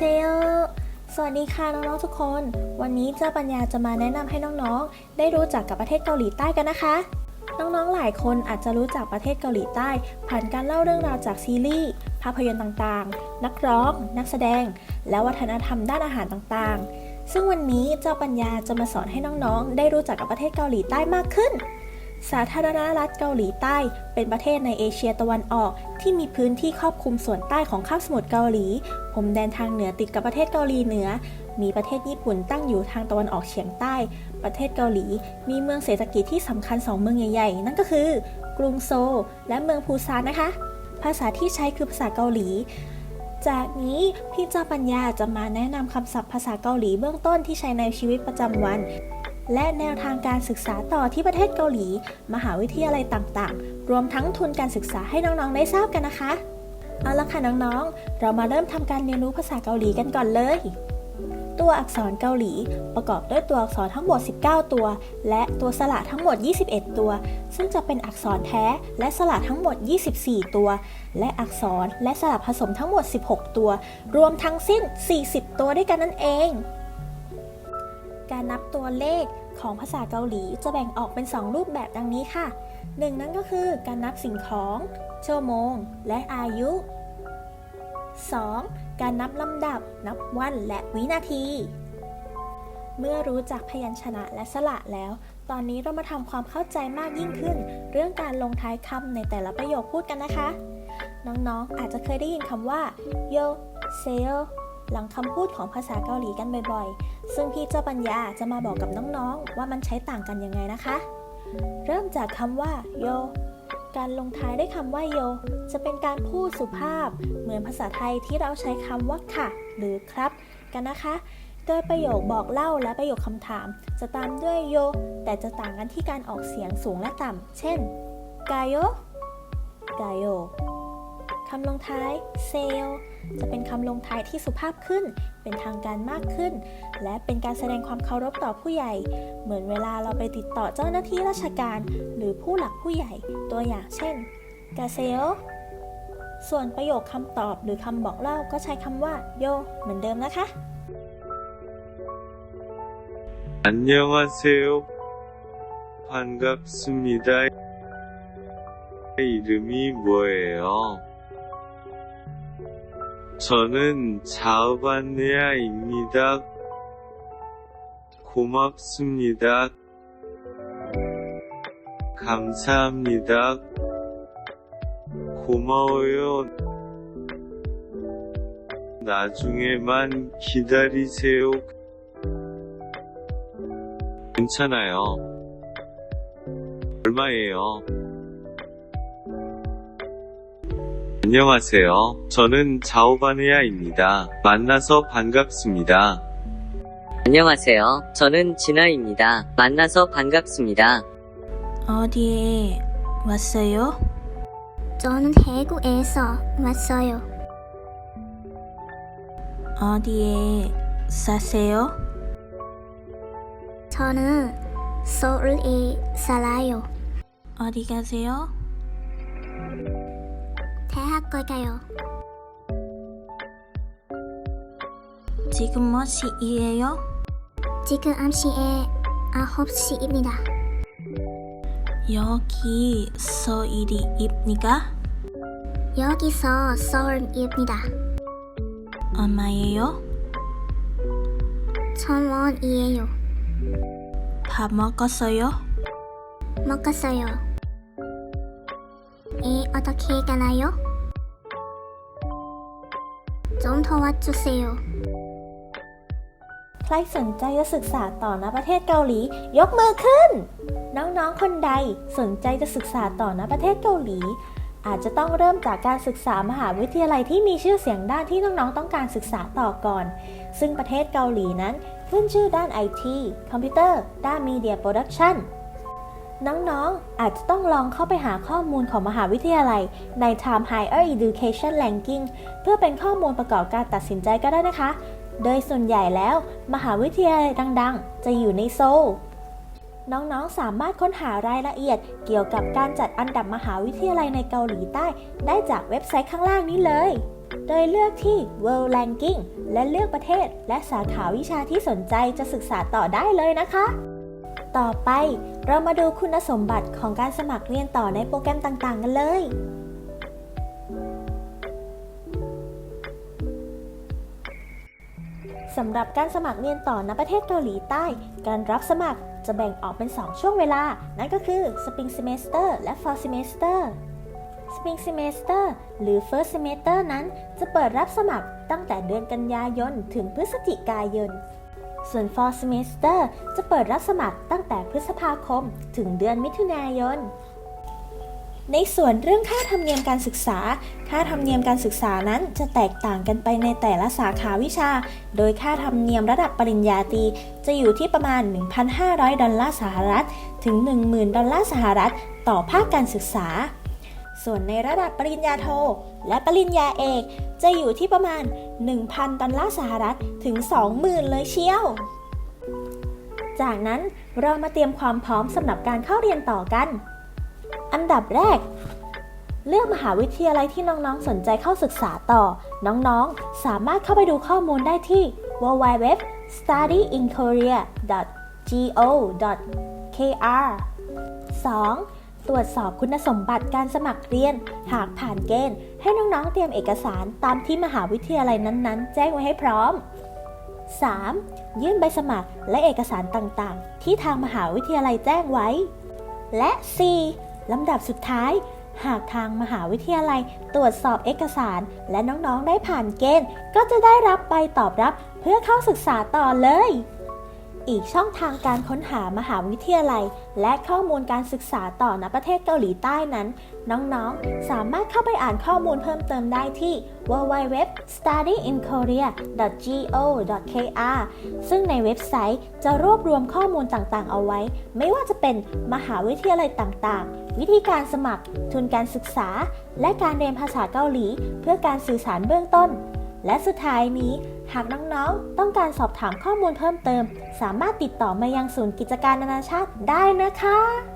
เซโยสวัสดีค่ะน้องๆทุกคน วันนี้เจ้าปัญญาจะมาแนะนำให้น้องๆ ได้รู้จักกับประเทศเกาหลีใต้กันนะคะ น้องๆหลายคนอาจจะรู้จักประเทศเกาหลีใต้ ผ่านการเล่าเรื่องราวจากซีรีส์ภาพยนตร์ต่างๆ นักร้อง นักแสดง และวัฒนธรรมด้านอาหารต่างๆ ซึ่งวันนี้เจ้าปัญญาจะมาสอนให้น้องๆ ได้รู้จักกับประเทศเกาหลีใต้มากขึ้น สาธารณรัฐเกาหลีใต้ เป็นประเทศในเอเชียตะวันออก ที่มีพื้นที่ครอบคลุมส่วนใต้ของคาบสมุทรเกาหลีพรมแดนทางเหนือติดกับประเทศเกาหลีเหนือ มีประเทศญี่ปุ่นตั้งอยู่ทางตะวันออกเฉียงใต้ ประเทศเกาหลี มีเมืองเศรษฐกิจที่สำคัญสองเมืองใหญ่ๆ นั่นก็คือกรุงโซลและเมืองปูซานนะคะ ภาษาที่ใช้คือภาษาเกาหลี จากนี้พี่เจ้าปัญญาจะมาแนะนำคำศัพท์ภาษาเกาหลีเบื้องต้นที่ใช้ในชีวิตประจำวัน และแนวทางการศึกษาต่อที่ประเทศเกาหลี มหาวิทยาลัยต่างๆ รวมทั้งทุนการศึกษาให้น้องๆได้ทราบกันนะคะ เอาละค่ะน้องๆ เรามาเริ่มทำการเรียนรู้ภาษาเกาหลีกันก่อนเลย ตัวอักษรเกาหลี ประกอบด้วยตัวอักษรทั้งหมด 19 ตัว และตัวสระทั้งหมด 21 ตัว ซึ่งจะเป็นอักษรแท้และสระทั้งหมด 24 ตัว และอักษรและสระผสมทั้งหมด 16 ตัว รวมทั้งสิ้น 40 ตัวด้วยกันนั่นเอง การนับตัวเลขของภาษาเกาหลีจะแบ่งออกเป็น 2 รูปแบบดังนี้ค่ะ หนึ่งนั่นก็คือการนับสิ่งของ ชั่วโมง และอายุ 2. การนับลำดับ นับวันและวินาที เมื่อรู้จักพยัญชนะและสระแล้ว ตอนนี้เรามาทำความเข้าใจมากยิ่งขึ้น เรื่องการลงท้ายคำในแต่ละประโยคพูดกันนะคะ น้องๆ อาจจะเคยได้ยินคำว่าโยเซโยหลังคำพูดของภาษาเกาหลีกันบ่อยๆ ซึ่งพี่เจ้าปัญญาจะมาบอกกับน้องๆ ว่ามันใช้ต่างกันยังไงนะคะ เริ่มจากคำว่าโย การลงท้ายด้วยคำว่าโย จะเป็นการพูดสุภาพ เหมือนภาษาไทยที่เราใช้คำว่าค่ะ หรือครับ กันนะคะโดยประโยคบอกเล่าและประโยคคำถาม จะตามด้วยโย แต่จะต่างกันที่การออกเสียงสูงและต่ำ เช่นกายโยกายโย คำลงท้ายเซล จะเป็นคำลงท้ายที่สุภาพขึ้น เป็นทางการมากขึ้น และเป็นการแสดงความเคารพต่อผู้ใหญ่ เหมือนเวลาเราไปติดต่อเจ้าหน้าที่ราชการ หรือผู้หลักผู้ใหญ่ ตัวอย่างเช่น กาเซโอส่วนประโยคคำตอบหรือคำบอกเล่าก็ใช้คำว่าโย เหมือนเดิมนะคะ 안녕하세요. 반갑습니다. 이름이 뭐예요? 저는 자우반네아입니다. 고맙습니다. 감사합니다. 고마워요. 나중에만 기다리세요. 괜찮아요. 얼마예요? 안녕하세요. 저는 자오바네아입니다. 만나서 반갑습니다. 안녕하세요. 저는 진아입니다. 만나서 반갑습니다. 어디에 왔어요? 저는 태국에서 왔어요. 어디에 사세요? 저는 서울에 살아요. 어디 가세요? 대학을 가요. 지금 몇 시이에요? 지금 암시에 9시입니다. 여기 서일이입니까? 여기서 서울입니다. 얼마예요? 천 원이에요. 밥 먹었어요? 먹었어요. 에 어떻게 가나요? don't know ใครสนใจจะศึกษาต่อนะประเทศเกาหลี ยกมือขึ้น น้องๆ คนใดสนใจจะศึกษาต่อนะประเทศเกาหลี อาจจะต้องเริ่มจากการศึกษามหาวิทยาลัยที่มีชื่อเสียงด้านที่น้องๆ ต้องการศึกษาต่อก่อน ซึ่งประเทศเกาหลีนั้นขึ้นชื่อด้านไอทีคอมพิวเตอร์ ด้านมีเดียโปรดักชั่น น้องๆ อาจจะต้องลองเข้าไปหาข้อมูลของมหาวิทยาลัย ใน Time Higher Education Ranking เพื่อเป็นข้อมูลประกอบการตัดสินใจก็ได้นะคะ โดยส่วนใหญ่แล้ว มหาวิทยาลัยดังๆ จะอยู่ในโซลน้องๆ สามารถค้นหารายละเอียด เกี่ยวกับการจัดอันดับมหาวิทยาลัยในเกาหลีใต้ ได้จากเว็บไซต์ข้างล่างนี้เลย โดยเลือกที่ World Ranking และเลือกประเทศ และสาขาวิชาที่สนใจจะศึกษาต่อได้เลยนะคะ ต่อไปเรามาดูคุณสมบัติของการสมัครเรียนต่อในโปรแกรมต่างๆ กันเลย สำหรับการสมัครเรียนต่อณประเทศเกาหลีใต้ การรับสมัครจะแบ่งออกเป็น 2 ช่วงเวลา นั่นก็คือ Spring Semester และ Fall Semester Spring Semester หรือ First Semester นั้นจะเปิดรับสมัครตั้งแต่เดือนกันยายนถึงพฤศจิกายน ส่วน Fall Semester จะเปิดรับสมัครตั้งแต่พฤษภาคมถึงเดือนมิถุนายน ในส่วนเรื่องค่าธรรมเนียมการศึกษา ค่าธรรมเนียมการศึกษานั้นจะแตกต่างกันไปในแต่ละสาขาวิชา โดยค่าธรรมเนียมระดับปริญญาตรีจะอยู่ที่ประมาณ 1,500 ดอลลาร์สหรัฐ ถึง 10,000 ดอลลาร์สหรัฐ ต่อภาคการศึกษา ส่วนในระดับปริญญาโท และปริญญาเอก จะอยู่ที่ประมาณ 1,000 ดอลลาร์สหรัฐถึง 20,000 เลยเชียว จากนั้นเรามาเตรียมความพร้อมสำหรับการเข้าเรียนต่อกัน อันดับแรก เลือกมหาวิทยาลัยที่น้องๆ สนใจเข้าศึกษาต่อ น้องๆ สามารถเข้าไปดูข้อมูลได้ที่ www.studyinkorea.go.kr 2. ตรวจสอบคุณสมบัติการสมัครเรียน หากผ่านเกณฑ์ ให้น้องๆเตรียมเอกสารตามที่มหาวิทยาลัยนั้นๆ แจ้งไว้ให้พร้อม 3. ยื่นใบสมัครและเอกสารต่างๆ ที่ทางมหาวิทยาลัยแจ้งไว้ และ 4. ลำดับสุดท้าย หากทางมหาวิทยาลัยตรวจสอบเอกสาร และน้องๆได้ผ่านเกณฑ์ ก็จะได้รับใบตอบรับเพื่อเข้าศึกษาต่อเลย อีกช่องทางการค้นหามหาวิทยาลัย และข้อมูลการศึกษาต่อณประเทศเกาหลีใต้นั้น น้องๆ สามารถเข้าไปอ่านข้อมูลเพิ่มเติมได้ที่ www.studyinkorea.go.kr ซึ่งในเว็บไซต์จะรวบรวมข้อมูลต่างๆ เอาไว้ ไม่ว่าจะเป็นมหาวิทยาลัยต่างๆ วิธีการสมัคร ทุนการศึกษา และการเรียนภาษาเกาหลี เพื่อการสื่อสารเบื้องต้น และสุดท้ายนี้ หากน้องๆ ต้องการสอบถามข้อมูลเพิ่มเติม สามารถติดต่อมายังศูนย์กิจการนานาชาติได้นะคะ